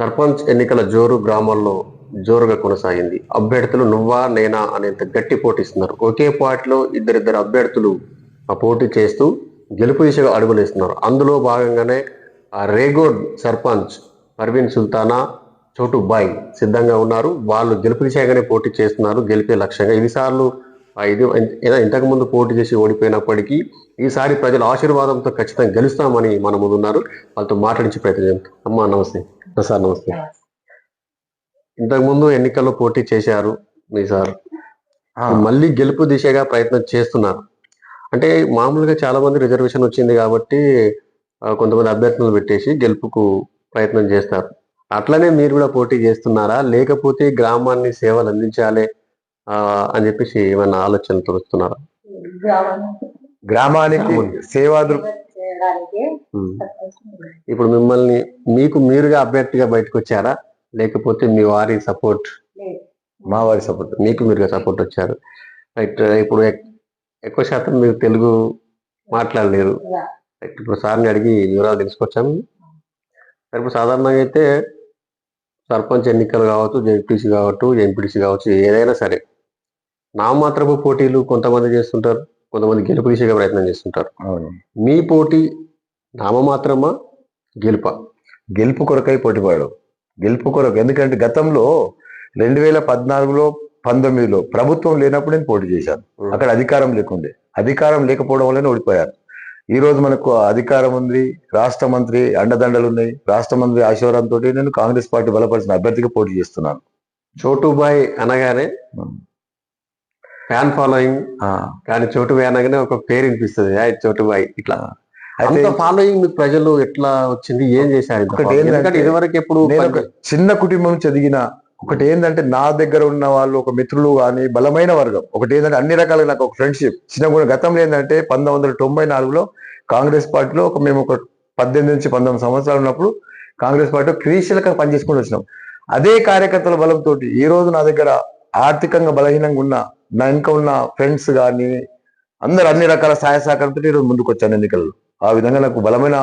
సర్పంచ్ ఎన్నికల జోరు గ్రామాల్లో జోరుగా కొనసాగింది. అభ్యర్థులు నువ్వా నేనా అనేంత గట్టి పోటీస్తున్నారు ఒకే పార్టీలో ఇద్దరిద్దరు అభ్యర్థులు ఆ పోటీ చేస్తూ గెలుపు దిశగా అడుగులేస్తున్నారు అందులో భాగంగానే ఆ రేగోడ్ సర్పంచ్ పర్వీన్ సుల్తానా చోటు బాయ్ సిద్ధంగా ఉన్నారు. వాళ్ళు గెలుపు దిశగానే పోటీ చేస్తున్నారు గెలిపే లక్ష్యంగా. ఇది సార్లు ఇది ఏదో పోటీ చేసి ఓడిపోయినప్పటికీ ఈసారి ప్రజల ఆశీర్వాదంతో ఖచ్చితంగా గెలుస్తామని మన ముందు ఉన్నారు. వాళ్ళతో మాట్లాడించే ప్రయత్నం అమ్మా నమస్తే. సార్ నమస్తే. ఇంతకు ముందు ఎన్నికల్లో పోటీ చేశారు మీ సార్. ఆ, మళ్ళీ గెలుపు దిశగా ప్రయత్నం చేస్తున్నారు. అంటే మామూలుగా చాలా మంది రిజర్వేషన్ వచ్చింది కాబట్టి కొంతమంది అభ్యర్థులను పెట్టేసి గెలుపుకు ప్రయత్నం చేస్తారు. అట్లనే మీరు కూడా పోటీ చేస్తున్నారా? లేకపోతే గ్రామాన్ని సేవలు అందించాలి ఆ, అని చెప్పేసి ఏమైనా ఆలోచనలు వస్తున్నారా గ్రామానికి. సేవా. ఇప్పుడు మిమ్మల్ని మీకు మీరుగా అభ్యర్థిగా బయటకు వచ్చారా లేకపోతే మీ వారి సపోర్ట్. మా వారి సపోర్ట్. మీకు మీరుగా సపోర్ట్ వచ్చారు. రైట్ ఇప్పుడు ఎక్- ఎక్కువ శాతం మీరు తెలుగు మాట్లాడలేరు. రైట్ ఇప్పుడు సార్ని అడిగి వివరాలు తెలుసుకొచ్చాము మరి ఇప్పుడు సాధారణంగా అయితే సర్పంచ్ ఎన్నికలు కావచ్చు జెడ్పీసీ కావచ్చు ఎంపీటీసీ కావచ్చు ఏదైనా సరే. నామాత్రపు పోటీలు కొంతమంది చేస్తుంటారు. కొంతమంది గెలుపు దిశగా ప్రయత్నం చేస్తుంటారు. అవును. మీ పోటీ నామమాత్రమా గెలుపా. గెలుపు కొరకై పోటీపడు గెలుపు కొరకు. ఎందుకంటే గతంలో రెండు వేల పద్నాలుగులో పంతొమ్మిదిలో ప్రభుత్వం లేనప్పుడు నేను పోటీ చేశాను. అక్కడ అధికారం లేకుండే. అధికారం లేకపోవడం వల్లనే ఓడిపోయారు ఈ రోజు మనకు అధికారం ఉంది. రాష్ట్ర మంత్రి అండదండలు ఉన్నాయి. రాష్ట్ర మంత్రి ఆశీర్వాదంతో నేను కాంగ్రెస్ పార్టీ బలపరిచిన అభ్యర్థిగా పోటీ చేస్తున్నాను. చోటుబాయ్ అనగానే. ఫ్యాన్ ఫాలోయింగ్ కానీ చోటుబాయ్ అనగానే ఒక పేరు వినిపిస్తుంది. "ఆయ్ చోటుబాయ్ ఇట్లా. అయితే ఫాలోయింగ్ మీకు ప్రజలు ఎట్లా వచ్చింది? ఏం చేశారు ఎందుకంటే ఇదివరకు ఎప్పుడు చిన్న కుటుంబం చదివిన ఒకటి ఏంటంటే నా దగ్గర ఉన్న వాళ్ళు ఒక మిత్రులు కానీ బలమైన వర్గం. ఒకటి ఏంటంటే అన్ని రకాలుగా నాకు ఒక ఫ్రెండ్షిప్ చిన్న గతంలో ఏంటంటే పంతొమ్మిది వందల తొంభై నాలుగులో కాంగ్రెస్ పార్టీలో ఒక మేము ఒక పద్దెనిమిది నుంచి పంతొమ్మిది సంవత్సరాలు ఉన్నప్పుడు కాంగ్రెస్ పార్టీలో క్రియాశీలకంగా పనిచేసుకుంటూ వచ్చినాం. అదే కార్యకర్తల బలంతో ఈ రోజు నా దగ్గర ఆర్థికంగా బలహీనంగా ఉన్న నా ఇంకా ఉన్న ఫ్రెండ్స్ కానీ అందరు అన్ని రకాల సహాయ సహకారంతో ఈరోజు ముందుకు వచ్చాను ఎన్నికల్లో. ఆ విధంగా నాకు బలమైన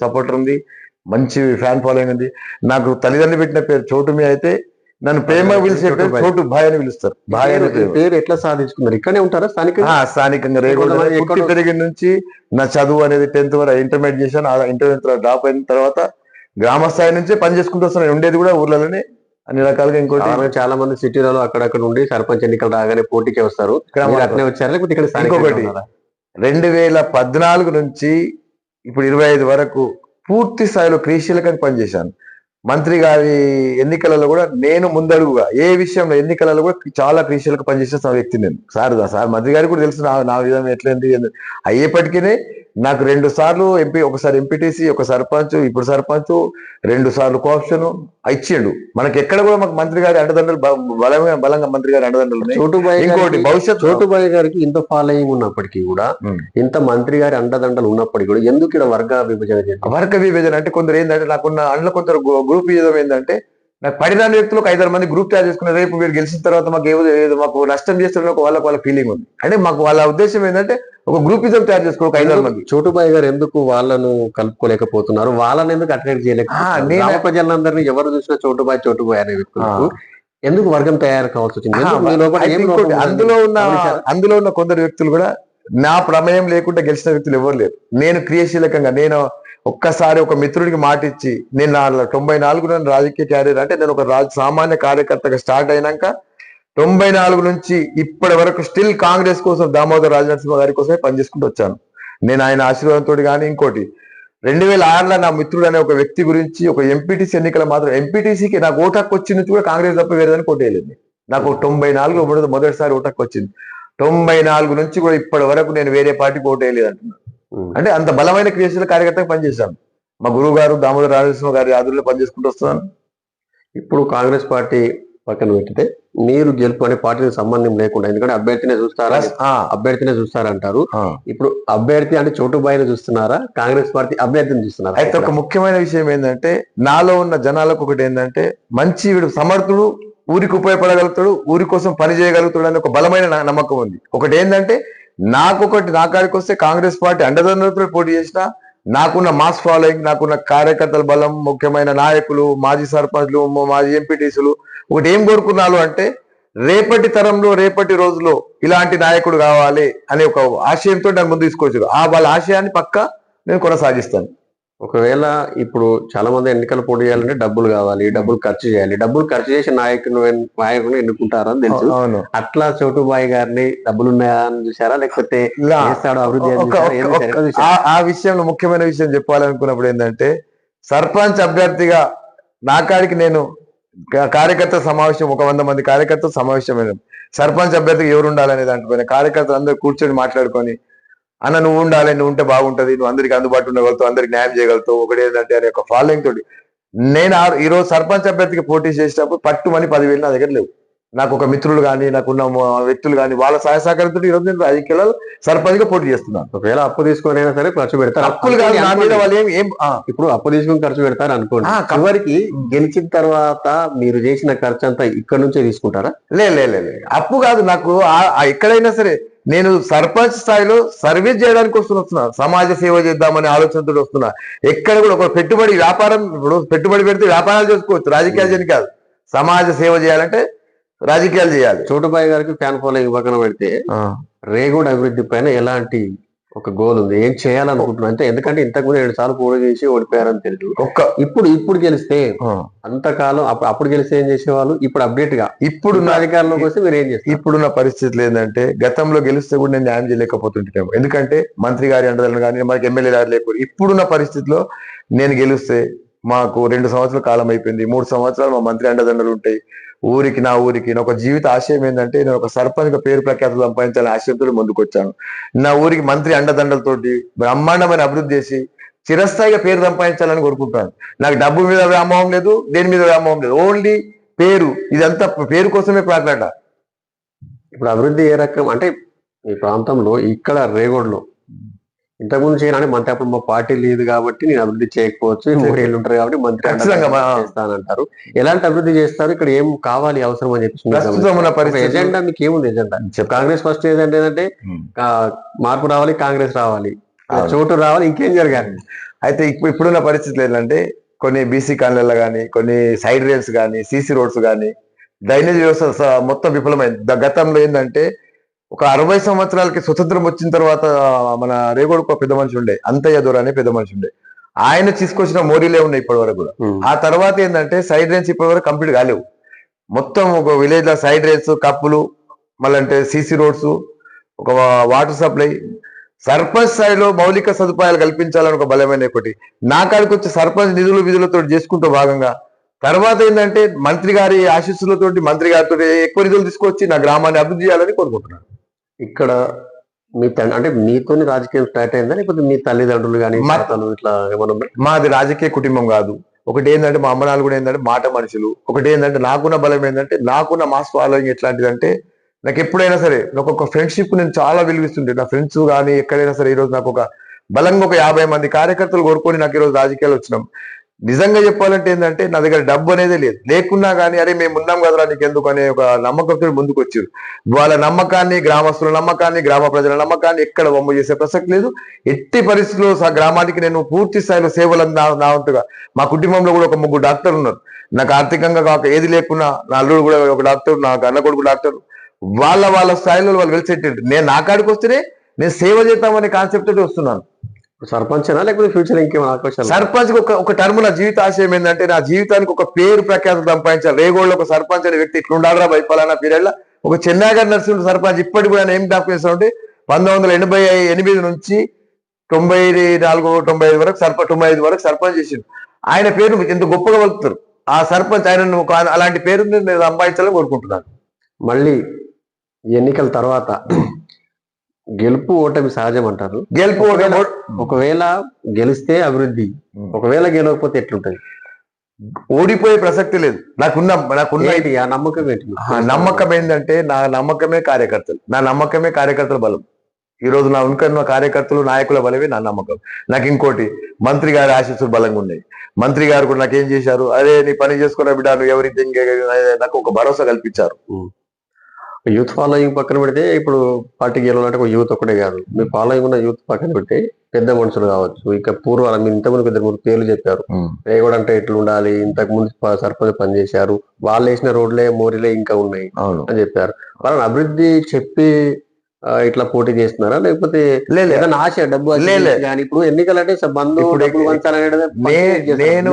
సపోర్టర్ ఉంది మంచి ఫ్యాన్ ఫాలోయింగ్ ఉంది. నాకు తల్లిదండ్రులు పెట్టిన పేరు చోటుమి అయితే నన్ను ప్రేమ పిలిచే చోటు భాయ్. చోటు అని పిలుస్తారు. భాయ్ అనే పేరు- ఎట్లా సాధించుకున్నారు? ఇక్కడే ఉంటారా? స్థానికంగా? పుట్టి ఎక్కడో- పెరిగిన నుంచి నా చదువు అనేది టెన్త్ వరకు ఇంటర్మీడియట్ చేశాను. ఇంటర్మీడియట్ డ్రాప్ అయిన తర్వాత గ్రామ స్థాయి నుంచి పని చేసుకుంటూ వస్తున్నాను నేను ఉండేది కూడా ఊర్లలోనే. అన్ని రకాలుగా ఇంకోటి చాలా మంది సిటీలలో అక్కడక్కడ ఉండి సర్పంచ్ ఎన్నికలు రాగానే పోటీకి వస్తారు. అట్లే వచ్చారా? లేకపోతే ఇక్కడ ఇంకొకటి. రెండు వేల పద్నాలుగు నుంచి ఇప్పుడు ఇరవై ఐదు వరకు పూర్తి స్థాయిలో క్రియాశీలకంగా పనిచేశాను. మంత్రి గారి ఎన్నికలలో కూడా నేను ముందడుగుగా ఏ విషయంలో ఎన్నికలలో కూడా చాలా క్రియాశీలక పనిచేసిన వ్యక్తి నేను సార్ సార్ మంత్రి గారికి కూడా తెలుసు నా నా విధం ఎట్లయింది ఏంది. అయ్యేపటికీ నాకు రెండు సార్లు ఎంపీ ఒకసారి ఎంపీటీసీ ఒక సర్పంచ్ ఇప్పుడు సర్పంచ్ రెండు సార్లు కోఆప్షన్ ఇచ్చిండు మనకి ఎక్కడ కూడా మాకు మంత్రి గారి అండదండలు బలంగా బలంగా మంత్రి గారి అండదండలు చోటుబాయ్ ఇంకోటి భవిష్యత్తు చోటుబాయ్ గారికి ఇంత ఫాలోయింగ్ ఉన్నప్పటికీ కూడా. ఇంత మంత్రి గారి అండదండలు ఉన్నప్పటికీ కూడా ఎందుకు ఇక్కడ వర్గ విభజన వర్గ విభజన అంటే కొందరు ఏంటంటే నాకున్న అందులో కొందరు గ్రూప్ విధం ఏంటంటే నాకు పడిన వ్యక్తులకు ఐదారు మంది గ్రూప్ తయారు చేసుకున్న రేపు మీరు గెలిచిన తర్వాత మాకు ఏదో మాకు నష్టం చేస్తున్న ఒక వాళ్ళకి వాళ్ళ ఫీలింగ్ ఉంది. అంటే మాకు వాళ్ళ ఉద్దేశం ఏంటంటే ఒక గ్రూపిజం తయారు చేసుకో ఒక ఐదారు మంది. చోటుబాయ్ గారు ఎందుకు వాళ్ళను కలుపుకోలేకపోతున్నారు? వాళ్ళని ఎందుకు అట్రాక్ట్ నేను- గ్రామ ప్రజలందరినీ ఎవరు చూసినా చోటుబాయ్ చోటుబాయ్ అనే వ్యక్తులకు ఎందుకు వర్గం తయారు కావాల్సి వచ్చింది? అందులో ఉన్న? అందులో ఉన్న కొందరు వ్యక్తులు కూడా నా ప్రమేయం లేకుండా గెలిచిన వ్యక్తులు ఎవరు లేరు. నేను క్రియాశీలకంగా నేను ఒక్కసారి ఒక మిత్రుడికి మాట ఇచ్చి నేను నా తొంభై నాలుగు నేను రాజకీయ క్యారియర్ అంటే నేను ఒక రాజ సామాన్య కార్యకర్తగా స్టార్ట్ అయినాక తొంభై నాలుగు నుంచి ఇప్పటి వరకు స్టిల్ కాంగ్రెస్ కోసం దామోదర్ రాజనరసింహ గారి కోసమే పనిచేసుకుంటూ వచ్చాను. నేను ఆయన ఆశీర్వాదంతో కానీ ఇంకోటి రెండు వేల ఆరులో నా మిత్రుడు అనే ఒక వ్యక్తి గురించి ఒక ఎంపీటీసీ ఎన్నికల మాత్రం ఎంపీటీసీకి నాకు ఓటాకు వచ్చింది కూడా కాంగ్రెస్ తప్ప వేరేదని కొట్టేయలేదు నాకు తొంభై నాలుగు మొదటిసారి ఓటాకు వచ్చింది. తొంభై నాలుగు నుంచి కూడా ఇప్పటి వరకు నేను వేరే పార్టీకి ఓటేయలేదు అంటున్నాను. అంటే అంత బలమైన క్రియాశీల కార్యకర్తగా పనిచేశాను. మా గురువు గారు దామోదర రాజసింహ గారి ఆధ్వర్యంలో పనిచేసుకుంటూ వస్తున్నాను. ఇప్పుడు కాంగ్రెస్ పార్టీ పక్కన పెట్టితే మీరు గెలుపు అనే పార్టీకి సంబంధం లేకుండా ఎందుకంటే అభ్యర్థినే చూస్తారా? అభ్యర్థినే చూస్తారంటారు. ఇప్పుడు అభ్యర్థి అంటే చోటుబాయిని చూస్తున్నారా? కాంగ్రెస్ పార్టీ అభ్యర్థిని చూస్తున్నారా? అయితే ఒక ముఖ్యమైన విషయం ఏంటంటే నాలో ఉన్న జనాలకు ఒకటి ఏంటంటే మంచి వీడు సమర్థుడు ఊరికి ఉపయోగపడగలుగుతాడు ఊరి కోసం పని చేయగలుగుతాడు అనే ఒక బలమైన నమ్మకం ఉంది. ఒకటి ఏంటంటే నాకు ఒకటి నా కాడికి వస్తే కాంగ్రెస్ పార్టీ అండదండలతో పోటీ చేసిన నాకున్న మాస్ ఫాలోయింగ్ నాకున్న కార్యకర్తల బలం ముఖ్యమైన నాయకులు మాజీ సర్పంచ్లు మాజీ ఎంపీటీసులు ఒకటి ఏం కోరుకున్నాను అంటే రేపటి తరంలో రేపటి రోజులో ఇలాంటి నాయకుడు కావాలి అనే ఒక ఆశయంతో నన్ను ముందు తీసుకొచ్చారు. ఆ వాళ్ళ ఆశయాన్ని పక్క నేను కొనసాగిస్తాను. ఒకవేళ ఇప్పుడు చాలా మంది ఎన్నికలు పోటీ చేయాలంటే డబ్బులు కావాలి డబ్బులు ఖర్చు చేయాలి. డబ్బులు ఖర్చు చేసి నాయకుని నాయకుని ఎన్నుకుంటారని తెలుసు. అట్లా చోటుబాయి గారిని డబ్బులు ఉన్నాయా అని చూసారా లేకపోతే అభివృద్ధి? ఆ- విషయంలో ముఖ్యమైన విషయం చెప్పాలనుకున్నప్పుడు ఏంటంటే సర్పంచ్ అభ్యర్థిగా నా కాడికి నేను కార్యకర్త సమావేశం ఒక వంద మంది కార్యకర్త సమావేశమైన. సర్పంచ్ అభ్యర్థికి ఎవరు ఉండాలనే దాంట్లో కార్యకర్తలు అందరూ కూర్చొని మాట్లాడుకొని అన్న నువ్వు ఉండాలి నువ్వు ఉంటే బాగుంటది నువ్వు అందరికి అందుబాటులో ఉండగలుగుతావు అందరికి న్యాయం చేయగలుగుతావు. ఒకటి ఏంటంటే అనే ఒక ఫాలోయింగ్ తోటి. నేను ఆ- ఈ రోజు సర్పంచ్ అభ్యర్థికి పోటీ చేసేటప్పుడు పట్టుమని పదివేలు నా దగ్గర లేవు. నాకు ఒక మిత్రులు కానీ నాకున్న వ్యక్తులు కానీ వాళ్ళ సహాయ సహకారంతో ఈ రోజు నేను రాజకీయాల్లో సర్పంచ్గా పోటీ చేస్తున్నాను. ఒకవేళ అప్పు తీసుకొని అయినా సరే ఖర్చు పెడతారు అప్పులు కాదు నా మీద వాళ్ళు ఏం ఏం ఇప్పుడు అప్పు తీసుకొని ఖర్చు పెడతారు అనుకోండి. చివరికి గెలిచిన తర్వాత మీరు చేసిన ఖర్చు అంతా ఇక్కడ నుంచే తీసుకుంటారా? లే లే. అప్పు కాదు నాకు ఎక్కడైనా సరే నేను సర్పంచ్ స్థాయిలో సర్వీస్ చేయడానికి వస్తున్నా వస్తున్నా. సమాజ సేవ చేద్దామనే ఆలోచనతో వస్తున్నా. ఎక్కడ కూడా ఒక పెట్టుబడి వ్యాపారం ఇప్పుడు పెట్టుబడి పెడితే వ్యాపారాలు చేసుకోవచ్చు. రాజకీయాలు చేయని కాదు. సమాజ సేవ చేయాలంటే రాజకీయాలు చేయాలి. చోటుబాయి గారికి ఫ్యాన్ ఫాలోయింగ్ పక్కన పెడితే రేగోడ్ అభివృద్ధి పైన ఎలాంటి ఒక గోల్ ఉంది. ఏం చేయాలనుకుంటున్నా అంటే ఎందుకంటే ఇంతకుముందు ఏడు సార్లు పోటీ చేసి ఓడిపోయారని తెలుసు ఒక్క ఇప్పుడు ఇప్పుడు గెలిస్తే అంతకాలం అప్పుడు అప్పుడు గెలిస్తే ఏం చేసేవాళ్ళు? ఇప్పుడు అప్డేట్గా. ఇప్పుడు అధికారంలోకి వస్తే మీరు ఏం చేస్తారు? ఇప్పుడున్న పరిస్థితులు ఏంటంటే గతంలో గెలిస్తే కూడా నేను న్యాయం చేయలేకపోతుంటాము ఎందుకంటే మంత్రి గారి అండదలను కానీ మనకి ఎమ్మెల్యే గారు లేకపోతే ఇప్పుడున్న పరిస్థితిలో నేను గెలిస్తే మాకు రెండు సంవత్సరాల కాలం అయిపోయింది. మూడు సంవత్సరాలు మా మంత్రి అండదండలు ఉంటాయి. ఊరికి నా ఊరికి నా ఒక జీవిత ఆశయం ఏంటంటే నేను ఒక సర్పంచ్ పేరు ప్రఖ్యాతులు సంపాదించాలని ఆశయంతో ముందుకొచ్చాను. నా ఊరికి మంత్రి అండదండలతోటి బ్రహ్మాండమైన అభివృద్ధి చేసి చిరస్థాయిగా పేరు సంపాదించాలని కోరుకుంటాను. నాకు డబ్బు మీద వ్యామోహం లేదు దేని మీద వ్యామోహం లేదు. ఓన్లీ పేరు ఇదంతా పేరు కోసమే ప్రాట్లాట ఇప్పుడు అభివృద్ధి ఏ రకం అంటే ఈ ప్రాంతంలో ఇక్కడ రేగోడ్లో ఇంతకుముందు చేయాలని మంత్రి అప్పుడు మా పార్టీ లేదు కాబట్టి నేను అభివృద్ధి చేయకపోవచ్చు. మూడేళ్ళు ఉంటారు కాబట్టి మంత్రి చేస్తానంటారు. ఎలాంటి అభివృద్ధి చేస్తారు? ఇక్కడ ఏం కావాలి అవసరం అని చెప్పి ఎజెండా మీకు ఏముంది ఎజెండా? కాంగ్రెస్ ఫస్ట్ ఏజెండా ఏంటంటే మార్పు రావాలి కాంగ్రెస్ రావాలి. చోటు రావాలి ఇంకేం జరగాలి? అయితే ఇప్పుడు ఇప్పుడున్న పరిస్థితులు ఏంటంటే కొన్ని బీసీ కాలనీలు కానీ కొన్ని సైడ్ రేల్స్ కానీ సీసీ రోడ్స్ కానీ డ్రైనేజ్ వ్యవస్థ మొత్తం విఫలమైంది. గతంలో ఏంటంటే ఒక అరవై సంవత్సరాలకి స్వతంత్రం వచ్చిన తర్వాత మన రేగోడుకు పెద్ద మనిషి ఉండే అంతయ్య దూర అనే పెద్ద మనిషి ఉండే. ఆయన తీసుకొచ్చిన మోరీలే ఉన్నాయి ఇప్పటి వరకు కూడా. ఆ తర్వాత ఏంటంటే సైడ్ రేన్స్ ఇప్పటి వరకు కంప్లీట్ కాలేవు. మొత్తం ఒక విలేజ్లో సైడ్ రేన్స్ కప్పులు మళ్ళీ అంటే సీసీ రోడ్స్ ఒక వాటర్ సప్లై. సర్పంచ్ స్థాయిలో మౌలిక సదుపాయాలు కల్పించాలని ఒక బలమైన ఒకటి నా కాడికి వచ్చి సర్పంచ్ నిధులు విధులతో చేసుకుంటూ భాగంగా తర్వాత ఏంటంటే మంత్రి గారి ఆశీస్సులతోటి మంత్రి గారితో ఎక్కువ నిధులు తీసుకొచ్చి నా గ్రామాన్ని అభివృద్ధి చేయాలని కోరుకుంటున్నాను. ఇక్కడ మీ తండ్రి అంటే మీతోని రాజకీయం స్టార్ట్ అయిందా? లేకపోతే మీ తల్లిదండ్రులు కానీ ఇట్లా ఏమన్నా? మాది రాజకీయ కుటుంబం కాదు. ఒకటి ఏంటంటే మా అమ్మ నాన్న కూడా ఏంటంటే మాట మనుషులు. ఒకటి ఏంటంటే నాకున్న బలం ఏంటంటే నాకున్న మాస్ ఫాలోయింగ్ ఎట్లాంటిదంటే నాకు ఎప్పుడైనా సరే నాకు ఒక ఫ్రెండ్షిప్ నేను చాలా విలువిస్తుంటే నా ఫ్రెండ్స్ కానీ ఎక్కడైనా సరే ఈరోజు నాకు ఒక బలంగా ఒక యాభై మంది కార్యకర్తలు కోరుకొని నాకు ఈరోజు రాజకీయాలు వచ్చినాం. నిజంగా చెప్పాలంటే ఏంటంటే నా దగ్గర డబ్బు అనేది లేదు. లేకున్నా కానీ అరే మేము ఉన్నాం కదరా నీకు ఎందుకు అనే ఒక నమ్మకంతో ముందుకు వచ్చారు వాళ్ళ నమ్మకాన్ని గ్రామస్తుల నమ్మకాన్ని గ్రామ ప్రజల నమ్మకాన్ని ఎక్కడ వమ్ము చేసే ప్రసక్తి లేదు. ఎట్టి పరిస్థితుల్లో గ్రామానికి నేను పూర్తి స్థాయిలో సేవలు నా వంతుగా మా కుటుంబంలో కూడా ఒక ముగ్గురు డాక్టర్ ఉన్నారు. నాకు ఆర్థికంగా కాక ఏది లేకున్నా నా అల్లుడు కూడా ఒక డాక్టర్ నా అన్న కొడుకు డాక్టర్. వాళ్ళ వాళ్ళ స్థాయిలో వాళ్ళు వెలిసెట్టారు నేను నా కాడికి వస్తేనే నేను సేవ చేద్దామనే కాన్సెప్ట్ తోటి వస్తున్నాను. సర్పంచ్ లేకపోతే ఫ్యూచర్ ఇంకేమైనా అవకాశాలు సర్పంచ్ ఒక ఒక టర్మ్ నా జీవిత ఆశయం ఏంటంటే నా జీవితానికి ఒక పేరు ప్రఖ్యాతి సంపాదించాలి రేగోళ్ళు ఒక సర్పంచ్ అనే వ్యక్తి ఇట్లా ఉండాలరా భయపడాలన్న పీరియడ్లో ఒక చెన్నాగర్ నరసింహ సర్పంచ్ ఇప్పటికి కూడా ఆయన ఏం జ్ఞాపకం చేస్తామంటే పంతొమ్మిది వందల ఎనభై ఎనిమిది నుంచి తొంభై నాలుగు తొంభై ఐదు వరకు సర్పంచ్ తొంభై ఐదు వరకు సర్పంచ్ చేసిండు. ఆయన పేరు ఎంత గొప్పగా వలుపుతారు ఆ సర్పంచ్ ఆయన అలాంటి పేరు నేను సంపాదించాలని కోరుకుంటున్నాను. మళ్ళీ ఎన్నికల తర్వాత గెలుపు ఓటమి సహజం అంటారు గెలుపు ఒకవేళ గెలిస్తే అభివృద్ధి ఒకవేళ గెలవకపోతే ఎట్లుంటది? ఓడిపోయే ప్రసక్తి లేదు. నాకున్న నాకున్న నమ్మకం ఏంటి? నమ్మకం ఏంటంటే నా నమ్మకమే కార్యకర్తలు. నా నమ్మకమే కార్యకర్తల బలం. ఈ రోజు నా ఉన్న కార్యకర్తలు నాయకుల బలమే నా నమ్మకం. నాకు ఇంకోటి మంత్రి గారి ఆశీస్సులు బలంగా ఉన్నాయి. మంత్రి గారు కూడా నాకేం చేశారు? అరే నీ పని చేసుకున్న బిడ్డ నువ్వు ఎవరి నాకు ఒక భరోసా కల్పించారు. యూత్ ఫాలోయింగ్ పక్కన పెడితే ఇప్పుడు పార్టీకి వెళ్ళాలంటే ఒక యూత్ ఒకటే కాదు. మీ ఫాలోయింగ్ ఉన్న యూత్ పక్కన పెడితే పెద్ద మనుషులు కావచ్చు. ఇక పూర్వాల మీరు ఇంతకుముందు ఇద్దరు మూడు పేర్లు చెప్పారు. రేగోడ్ అంటే ఎట్లా ఉండాలి ఇంతకు ముందు సర్పంచ్ పనిచేశారు వాళ్ళు వేసిన రోడ్లే మోరీలే ఇంకా ఉన్నాయి అని చెప్పారు. వాళ్ళని అభివృద్ధి చెప్పి ఇట్లా పోటీ చేస్తున్నారా? లేకపోతే ఏదైనా ఆశ డబ్బు. కానీ ఇప్పుడు ఎన్నికలంటే. నేను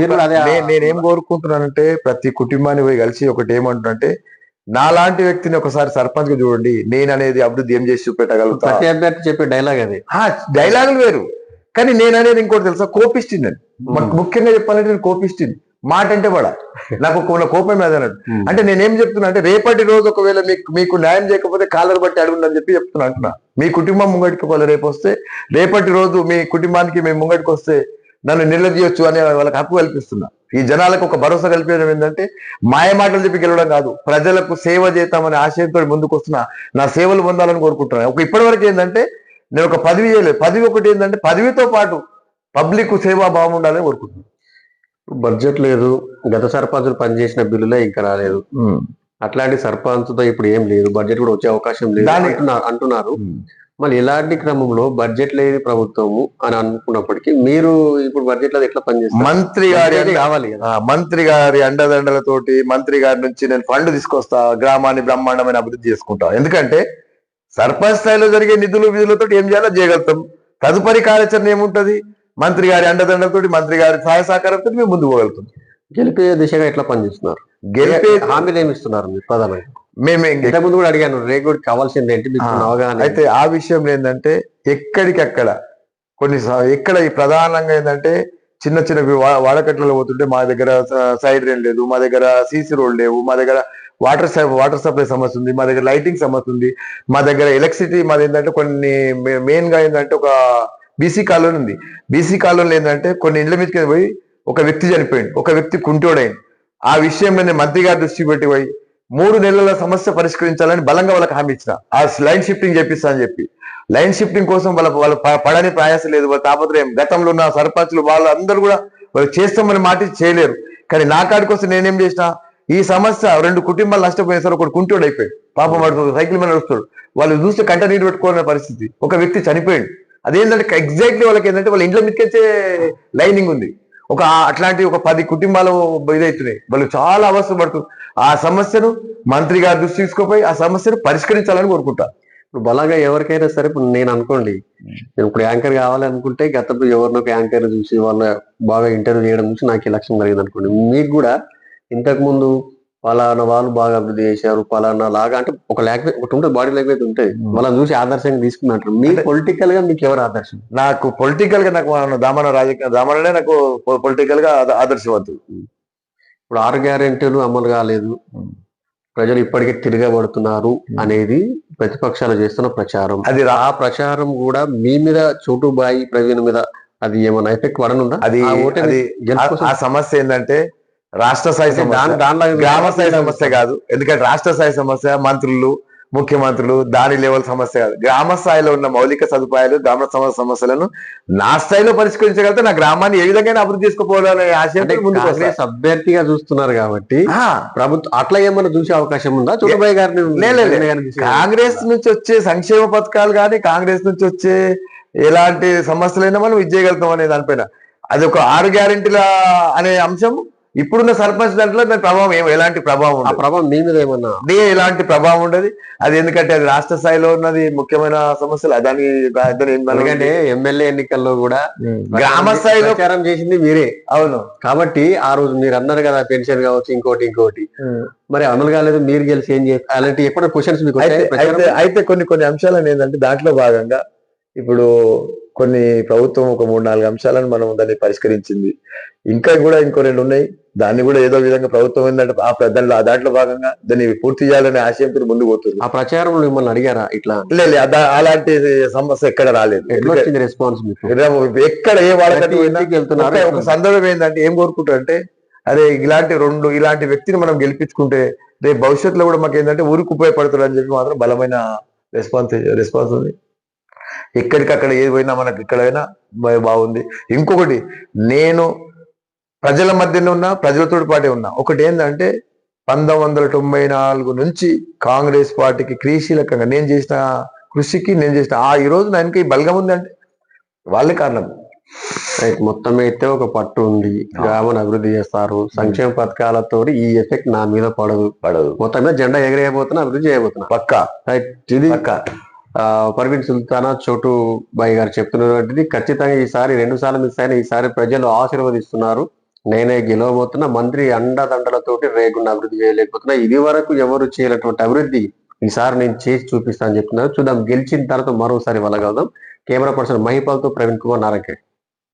నేనేం కోరుకుంటున్నానంటే ప్రతి కుటుంబాన్ని పోయి కలిసి ఒకటి ఏమంటున్నానంటే నాలాంటి వ్యక్తిని ఒకసారి సర్పంచ్గా చూడండి. నేను అనేది అభివృద్ధి ఏం చేసి చూపెట్టగలుగుతా? ప్రతి అభ్యర్థి చెప్పే డైలాగ్ అది. డైలాగులు వేరు. కానీ నేను అనేది ఇంకోటి తెలుసా? కోపిస్తుంది నేను. ము- ముఖ్యంగా చెప్పాలంటే నేను కోపిస్తుంది మాట అంటే పడ నాకు ఒక కోపం మీద అన్నట్టు. అంటే నేనేం చెప్తున్నా అంటే రేపటి రోజు ఒకవేళ మీకు మీకు న్యాయం చేయకపోతే కాలర్ బట్టి అడుగుండని చెప్పి చెప్తున్నా అంటున్నా. మీ కుటుంబం ముంగడికి ఒకవేళ రేపు వస్తే రేపటి రోజు మీ కుటుంబానికి మీ ముంగడికి వస్తే నన్ను నిలదీయొచ్చు అని వాళ్ళకి హక్కు కల్పిస్తున్నా. ఈ జనాలకు ఒక భరోసా కల్పించడం ఏంటంటే మాయ మాటలు చెప్పి గెలవడం కాదు. ప్రజలకు సేవ చేద్దామనే ఆశయంతో ముందుకు వస్తున్నా నా సేవలు పొందాలని కోరుకుంటున్నాను ఒక ఇప్పటి వరకు ఏంటంటే నేను ఒక పదవి చేయలేదు. పదవి ఒకటి ఏంటంటే పదవితో పాటు పబ్లిక్ సేవా భావం ఉండాలని కోరుకుంటున్నాను బడ్జెట్ లేదు. గత సర్పంచులు పనిచేసిన బిల్లులే ఇంకా రాలేదు. అట్లాంటి సర్పంచ్తో ఇప్పుడు ఏం లేదు. బడ్జెట్ కూడా వచ్చే అవకాశం లేదు అంటున్నారు. మళ్ళీ ఇలాంటి క్రమంలో బడ్జెట్ లేని ప్రభుత్వము అని అనుకున్నప్పటికీ మీరు ఇప్పుడు బడ్జెట్ లేదు ఎట్లా పనిచేస్తారు? మంత్రి గారి కావాలి మంత్రి గారి అండదండలతోటి మంత్రి గారి నుంచి నేను ఫండ్ తీసుకొస్తా గ్రామాన్ని బ్రహ్మాండమైన అభివృద్ధి చేసుకుంటా. ఎందుకంటే సర్పంచ్ స్థాయిలో జరిగే నిధులు విధులతో ఏం చేయాలో చేయగలుగుతాం. తదుపరి కార్యాచరణ ఏముంటది? మంత్రి గారి అండదండలతోటి మంత్రి గారి సహాయ సహకారంతో మేము ముందుకు పోగలుగుతాం. గెలిపే దిశగా ఎట్లా పనిచేస్తున్నారు? గెలిపే హామీలు ఏమి ఇస్తున్నారు ప్రధానంగా? మేమే ఇంతకుముందు కూడా అడిగాను రేగుడ్ కావాల్సింది ఏంటి? అయితే ఆ విషయంలో ఏంటంటే ఎక్కడికక్కడ కొన్ని ఎక్కడ ఈ ప్రధానంగా ఏంటంటే చిన్న చిన్న వాడకట్లలో పోతుంటే మా దగ్గర సైడ్ రేన్ లేదు మా దగ్గర సీసీ రోడ్ లేవు మా దగ్గర వాటర్ వాటర్ సప్లై సమస్య ఉంది మా దగ్గర లైటింగ్ సమస్య ఉంది మా దగ్గర ఎలక్ట్రిసిటీ మాది ఏంటంటే కొన్ని మెయిన్గా ఏంటంటే ఒక బీసీ కాలనీ ఉంది. బీసీ కాలనీలో ఏంటంటే కొన్ని ఇండ్ల మీదకి పోయి ఒక వ్యక్తి చనిపోయింది ఒక వ్యక్తి కుంటోడైంది ఆ విషయంలో నేను మంత్రి గారి దృష్టికి పెట్టి పోయి మూడు నెలల సమస్య పరిష్కరించాలని బలంగా వాళ్ళకి హామీ ఇచ్చిన. ఆ లైన్ షిఫ్టింగ్ చేపిస్తా అని చెప్పి. లైన్ షిఫ్టింగ్ కోసం వాళ్ళ వాళ్ళ పడని ప్రయాసం లేదు వాళ్ళ తాపత్రయం. గతంలో ఉన్న సర్పంచులు వాళ్ళు అందరూ కూడా వాళ్ళు చేస్తామని మాట చేయలేరు. కానీ నా కాడికి వస్తే నేనేం చేసిన ఈ సమస్య రెండు కుటుంబాలు నష్టపోయిన సార్ ఒకటి కుంటోడు అయిపోయాడు. పాపం వాడు సైకిల్ మీద నడుస్తాడు. వాళ్ళు చూస్తే కంట నీరు పెట్టుకోవాలనే పరిస్థితి. ఒక వ్యక్తి చనిపోయాడు. అదేంటంటే ఎగ్జాక్ట్లీ వాళ్ళకి ఏంటంటే వాళ్ళ ఇంట్లో మీదకొచ్చే లైనింగ్ ఉంది. ఒక అట్లాంటి ఒక పది కుటుంబాలు ఇదవుతున్నాయి వాళ్ళు చాలా అవస్థ పడుతుంది ఆ సమస్యను మంత్రి గారు దృష్టి తీసుకుపోయి ఆ సమస్యను పరిష్కరించాలని కోరుకుంటా. ఇప్పుడు బలంగా ఎవరికైనా సరే ఇప్పుడు నేను అనుకోండి నేను ఇప్పుడు యాంకర్ కావాలనుకుంటే గతంలో ఎవరినో యాంకర్ చూసి వాళ్ళ బాగా ఇంటర్వ్యూ చేయడం చూసి నాకు ఈ లక్ష్యం కలిగింది అనుకోండి మీకు కూడా ఇంతకు ముందు పలానా వాళ్ళు బాగా అభివృద్ధి చేశారు పలానా లాగా అంటే ఒక లాంగ్వేజ్ ఒకటి ఉంటుంది బాడీ లాంగ్వేజ్ ఉంటాయి Hmm. వాళ్ళని చూసి ఆదర్శంగా తీసుకున్నట్టు మీ పొలిటికల్గా మీకు ఎవరు ఆదర్శం? నాకు పొలిటికల్గా నాకు మన దామన రాజకీయ దామననే నాకు పొలిటికల్గా ఆద- ఆదర్శవంతుడు. ఇప్పుడు ఆరు గ్యారెంటీలు అమలు కాలేదు. ప్రజలు ఇప్పటికే తిరగబడుతున్నారు అనేది ప్రతిపక్షాలు చేస్తున్న ప్రచారం. అది ఆ ప్రచారం కూడా మీ మీద చోటుబాయి ప్రవీణ్ మీద అది ఏమైనా ఎఫెక్ట్ పడనుందా? అది ఆ సమస్య ఏంటంటే రాష్ట్ర స్థాయి సమస్య. గ్రామ స్థాయి సమస్య కాదు. ఎందుకంటే రాష్ట్ర స్థాయి సమస్య మంత్రులు ముఖ్యమంత్రులు దాని లెవెల్ సమస్య కాదు. గ్రామ స్థాయిలో ఉన్న మౌలిక సదుపాయాలు గ్రామ సమ- సమస్యలను నా స్థాయిలో పరిష్కరించగలిగితే నా గ్రామాన్ని ఏ విధంగా అభివృద్ధి చేసుకోవాలనే. కాంగ్రెస్ అభ్యర్థిగా చూస్తున్నారు కాబట్టి ప్రభుత్వం అట్లా ఏమైనా చూసే అవకాశం ఉందా? చోటుబాయి గారిని కాంగ్రెస్ నుంచి వచ్చే సంక్షేమ పథకాలు కానీ కాంగ్రెస్ నుంచి వచ్చే ఎలాంటి సమస్యలైనా మనం ఇది చేయగలుగుతాం అనే దానిపైన. అది ఒక ఆరు గ్యారెంటీల అనే అంశం. ఇప్పుడున్న సర్పంచ్ దాంట్లో దాని ప్రభావం ఏం ఎలాంటి ప్రభావం ప్రభావం మీ మీద ఏమన్నా? అదే ఎలాంటి ప్రభావం ఉండదు. అది ఎందుకంటే అది రాష్ట్ర స్థాయిలో ఉన్నది ముఖ్యమైన సమస్యలు. దాని ఎందుకంటే ఎమ్మెల్యే ఎన్నికల్లో కూడా గ్రామ స్థాయిలో ప్రచారం చేసింది మీరే. అవును. కాబట్టి ఆ రోజు మీరు అన్నారు కదా పెన్షన్ కావచ్చు ఇంకోటి ఇంకోటి. మరి అమలు కాలేదు మీరు గెలిచి ఏం చేస్తారు? అలాంటి ఎప్పుడు క్వశ్చన్స్ మీకు అయితే కొన్ని కొన్ని అంశాలను ఏంటంటే దాంట్లో భాగంగా ఇప్పుడు కొన్ని ప్రభుత్వం ఒక మూడు నాలుగు అంశాలను మనం దాన్ని పరిష్కరించింది. ఇంకా కూడా ఇంకో రెండు ఉన్నాయి. దాన్ని కూడా ఏదో విధంగా ప్రభుత్వం ఏంటంటే ఆ దాంట్లో ఆ దాంట్లో భాగంగా దాన్ని పూర్తి చేయాలనే ఆశయంతో ముందుకు పోతుంది ఆ ప్రచారంలో మిమ్మల్ని అడిగారా ఇట్లా? లే లే, అదా- అలాంటి సమస్య ఎక్కడ రాలేదు. రెస్పాన్స్ ఎక్కడ ఏ వెళ్తున్నారు ఒక- ఒక సందర్భం ఏంటంటే ఏం కోరుకుంటారంటే అరే ఇలాంటి రెండు ఇలాంటి వ్యక్తిని మనం గెలిపించుకుంటే రేపు భవిష్యత్తులో కూడా మాకు ఏంటంటే ఊరికి ఉపయోగపడుతుంది అని చెప్పి మాత్రం బలమైన రెస్పాన్స్ రెస్పాన్స్ ఉంది. ఎక్కడికక్కడ ఏది పోయినా మనకి ఎక్కడైనా బాగుంది. ఇంకొకటి నేను ప్రజల మధ్యన ఉన్నా ప్రజలతో పాటే ఉన్నా. ఒకటి ఏంటంటే పంతొమ్మిది వందల తొంభై నాలుగు నుంచి కాంగ్రెస్ పార్టీకి క్రియాశీలకంగా నేను చేసిన కృషికి నేను చేసిన ఆ ఈ రోజు నాకు ఈ బలగం ఉందంటే వాళ్ళే కారణం. రైట్ మొత్తం అయితే ఒక పట్టు ఉంది. గ్రామాన్ని అభివృద్ధి చేస్తారు. సంక్షేమ పథకాలతో ఈ ఎఫెక్ట్ నా మీద పడదు. పడదు. మొత్తం మీద జెండా ఎగరేయబోతున్నా అభివృద్ధి చేయబోతున్నా. పక్క. రైట్ ఇది పక్క. పర్వీన్ సుల్తానా చోటు బాయ్ గారు చెప్తున్నటువంటిది. ఖచ్చితంగా ఈసారి రెండు సార్లు మిస్ అయిన ఈసారి ప్రజలు ఆశీర్వదిస్తున్నారు. నేనే గెలవబోతున్నా మంత్రి అండదండలతోటి రేగున్న అభివృద్ధి చేయలేకపోతున్నా. ఇది వరకు ఎవరు చేయనటువంటి అభివృద్ధి ఈసారి నేను చేసి చూపిస్తానని చెప్తున్నారు. చూద్దాం గెలిచిన తర్వాత మరోసారి వెళ్ళగలుగుదాం కెమెరా పర్సన్ మహిపాల్తో ప్రవీణ్ కుమార్ నారాయణ